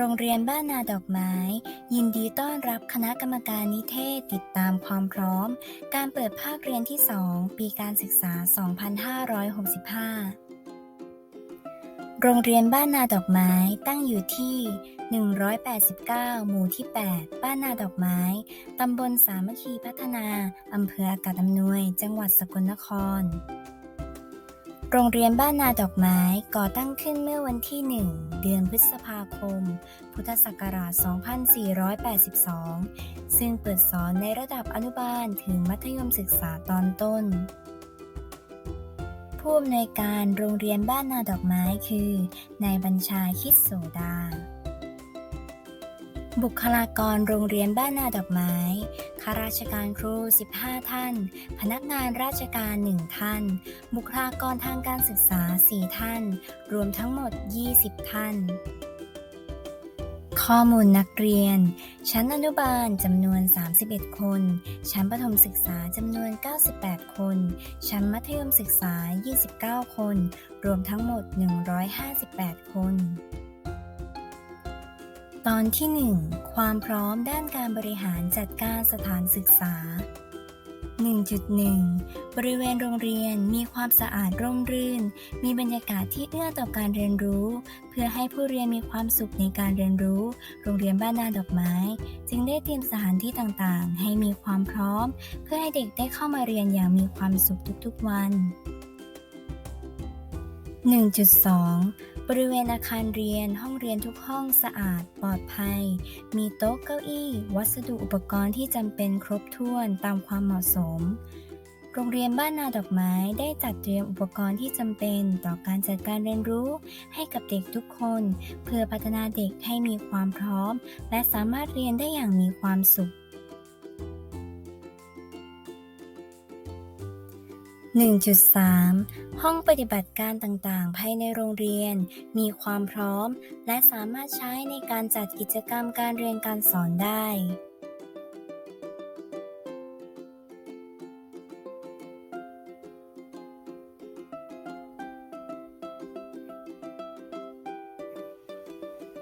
โรงเรียนบ้านนาดอกไม้ ยินดีต้อนรับคณะกรรมการนิเทศติดตามความพร้อม การเปิดภาคเรียนที่ 2 ปีการศึกษา 2565 โรงเรียนบ้านนาดอกไม้ตั้งอยู่ที่ 189 หมู่ที่ 8 บ้านนาดอกไม้ ตำบลสามัคคีพัฒนา อำเภออากาศอำนวย จังหวัดสกลนคร โรงเรียนบ้านนาดอกไม้ก่อตั้งขึ้นเมื่อวันที่ 1 เดือนพฤษภาคม พุทธศักราช 2482 ซึ่งเปิดสอนในระดับอนุบาลถึงมัธยมศึกษาตอนต้น ผู้อำนวยการโรงเรียนบ้านนาดอกไม้คือ นายบัญชาคิดโสดา บุคลากรโรงเรียนบ้านนาดอกไม้ ข้าราชการครู 15 ท่าน พนักงานราชการ 1 ท่าน บุคลากรทางการศึกษา 4 ท่าน รวมทั้งหมด 20 ท่าน ข้อมูลนักเรียน ชั้นอนุบาลจำนวน 31 คน ชั้นประถมศึกษาจำนวน 98 คน ชั้นมัธยมศึกษา 29 คน รวมทั้งหมด 158 คน ตอนที่ 1 ความพร้อมด้านการบริหารจัดการสถานศึกษา 1.1 บริเวณโรงเรียนมีความสะอาดร่มรื่น มีบรรยากาศที่เอื้อต่อการเรียนรู้ เพื่อให้ผู้เรียนมีความสุขในการเรียนรู้ โรงเรียนบ้านนาดอกไม้ จึงได้เตรียมสถานที่ต่างๆ ให้มีความพร้อม เพื่อให้เด็กได้เข้ามาเรียนอย่างมีความสุขทุกๆวัน 1.2 บริเวณอาคารเรียนห้องเรียนทุกห้องสะอาดปลอดภัย มีโต๊ะเก้าอี้ วัสดุอุปกรณ์ที่จำเป็นครบถ้วนตามความเหมาะสม โรงเรียนบ้านนาดอกไม้ได้จัดเตรียมอุปกรณ์ที่จำเป็นต่อการจัดการเรียนรู้ให้กับเด็กทุกคน เพื่อพัฒนาเด็กให้มีความพร้อม และสามารถเรียนได้อย่างมีความสุข 1.3 ห้องปฏิบัติการต่างๆ ภายในโรงเรียน มีความพร้อม และสามารถใช้ในการจัดกิจกรรมการเรียนการสอนได้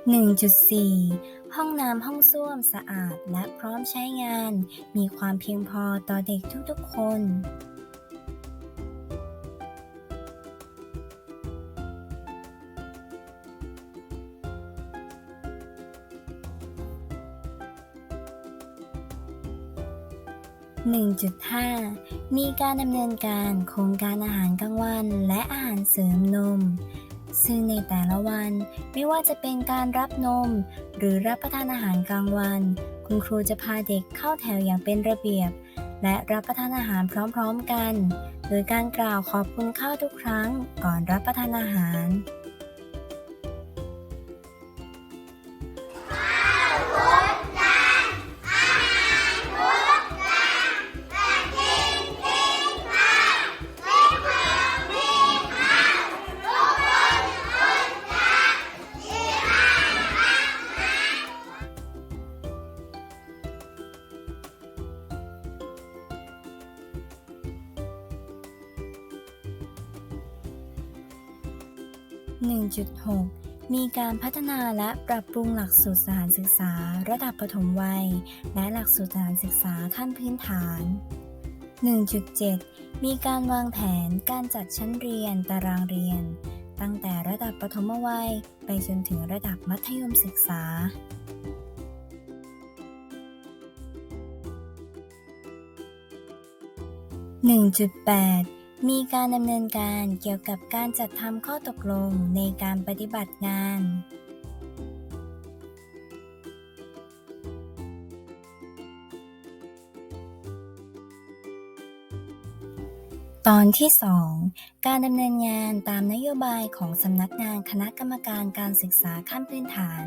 1.4 ห้องน้ำห้องส้วมสะอาดและพร้อมใช้งาน มีความเพียงพอต่อเด็กทุกๆคน 1.5 มีการดำเนินการโครงการอาหารกลางวัน และอาหารเสริมนม ซึ่งในแต่ละวันไม่ว่าจะเป็นการรับนม หรือรับประทานอาหารกลางวัน คุณครูจะพาเด็กเข้าแถวอย่างเป็นระเบียบ และรับประทานอาหารพร้อมๆกัน โดยการกล่าวขอบคุณข้าวทุกครั้งก่อนรับประทานอาหาร 1.6 มีการพัฒนาและปรับปรุงหลักสูตรสถานศึกษา ระดับประถมวัย และหลักสูตรสถานศึกษาขั้นพื้นฐาน 1.7 มีการวางแผนการจัดชั้นเรียนตารางเรียน ตั้งแต่ระดับประถมวัยไปจนถึงระดับมัธยมศึกษา 1.8 มีการดำเนินการเกี่ยวกับการจัดทำข้อตกลงในการปฏิบัติงานตอนที่ 2 การดำเนินงานตามนโยบายของสำนักงานคณะกรรมการการศึกษาขั้นพื้นฐาน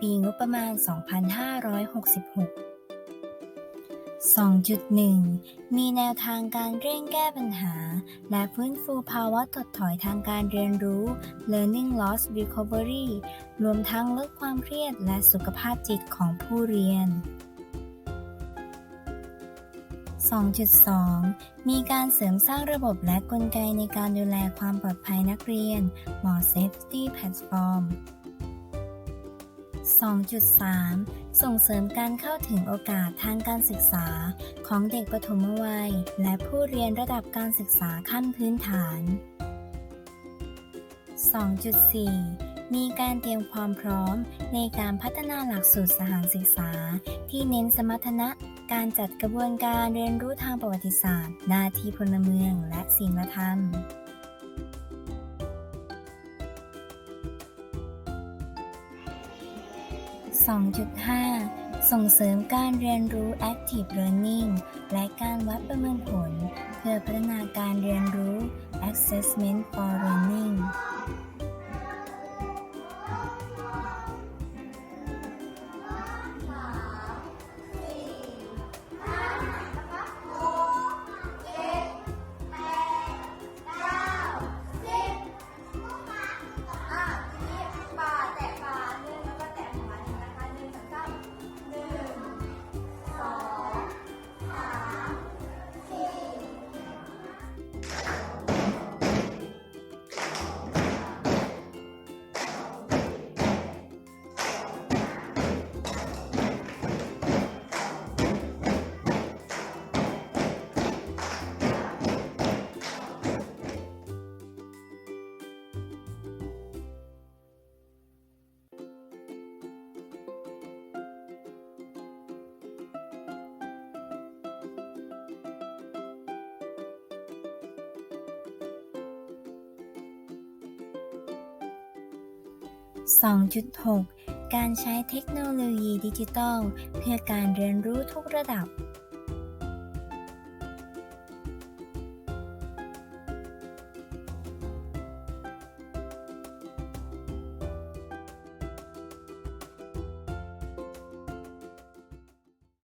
ปีงบประมาณ 2566 2.1 มีแนวทางการเร่งแก้ปัญหา และฟื้นฟูภาวะถดถอยทางการเรียนรู้ learning loss recovery รวมทั้งลดความเครียดและสุขภาพจิตของผู้เรียน 2.2 มีการเสริมสร้างระบบและกลไกในการดูแลความปลอดภัยนักเรียน More Safety Platform 2.3 ส่งเสริมการเข้าถึงโอกาสทางการศึกษา ของเด็กปฐมวัย และผู้เรียนระดับการศึกษาขั้นพื้นฐาน 2.4 มีการเตรียมความพร้อมในการพัฒนาหลักสูตรสถานศึกษา ที่เน้นสมรรถนะการจัดกระบวนการเรียนรู้ทางประวัติศาสตร์ นาทีพลเมือง และศีลธรรม 2.5 ส่งเสริมการเรียนรู้ Active Learning และการวัดประเมินผล เพื่อพัฒนาการเรียนรู้ Assessment for Learning 2.6 การใช้เทคโนโลยีดิจิทัล เพื่อการเรียนรู้ทุกระดับ